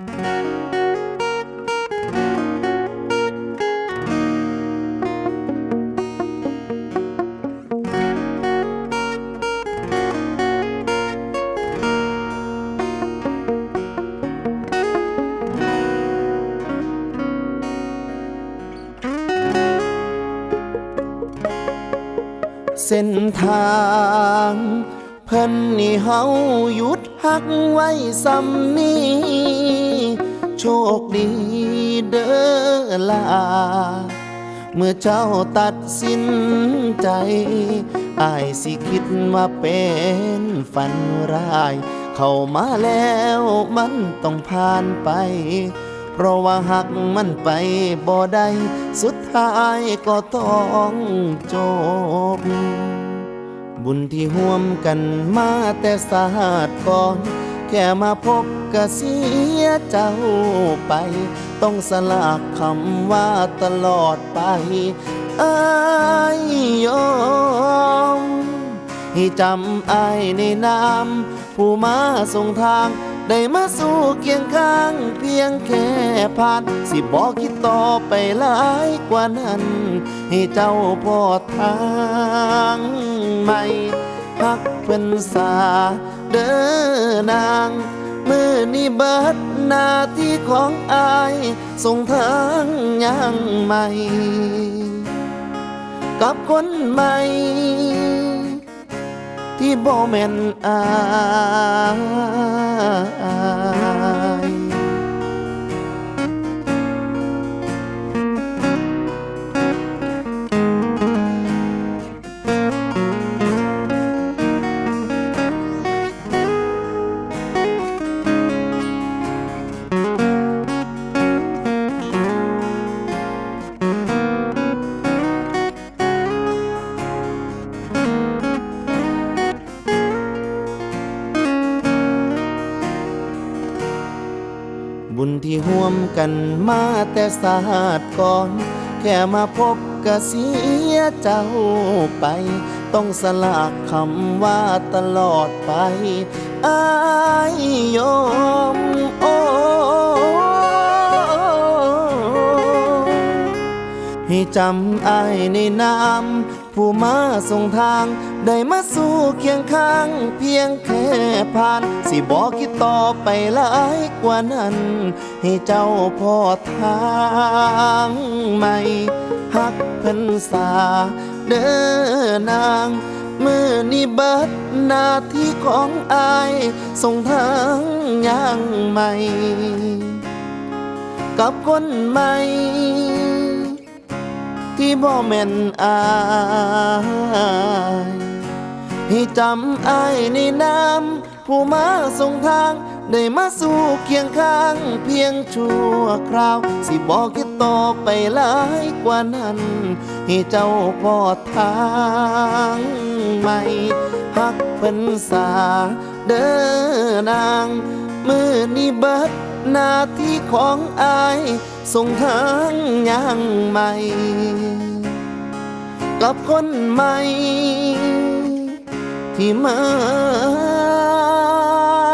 เส้นทางเพิ่นนี่เฮาหยุดหักไว้ซ้ำนี้ โชคดีเด้อลา เมื่อเจ้าตัดสินใจอายสิคิดว่าเป็นฝันร้าย เข้ามาแล้วมันต้องผ่านไป เพราะว่าหักมันไปบ่ได้สุดท้ายก็ต้องจบ บุญที่ห่วมกันมาแต่สาดก่อน แค่มาพบก็เสียเจ้าไป ต้องสลากคำว่าตลอดไปอายยอมให้จำอายในนามผู้มาส่งทาง ได้มาสู่เคียงข้าง เพียงแค่ผ่าน สิบอกคิดต่อไปหลายกว่านั้น ให้เจ้าพอทางใหม่ฮักเป็นสา เด้อนาง มือนี้เบิดหน้าที่ของอายส่งทางยังใหม่ กับคนใหม่ ที่บ่แม่นอาย บุญที่ห่วมกันมาแต่สาดก่อน แค่มาพบก็เสียเจ้าไป ต้องสลากคำว่าตลอดไปอายยอมโอ้ ให้จำอายในนามผู้มาส่งทาง ได้มาสู่เคียงข้าง เพียงแค่ผ่าน สิบอกคิดต่อไปหลายกว่านั้น ให้เจ้าพ่อทางใหม่ฮักเพันษาเด้อนางมือนี้เบิดหน้าที่ของอายส่งทางย่างใหม่ กับคนใหม่ ที่บ่แม่นอายให้จำอายในนามผู้มาส่งทาง ได้มาสู่เคียงข้าง เพียงชั่วคราว สิบอกคิดต่อไปหลายกว่านั้น ให้เจ้าพอทางใหม่ฮักเพิ่นสาเด้อนาง มือนี้เบิด หน้าที่ของอายส่งทางย่างใหม่ กับคนใหม่ ที่มั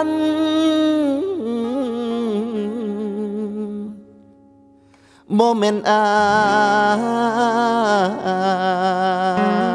นบ่แม่นอาย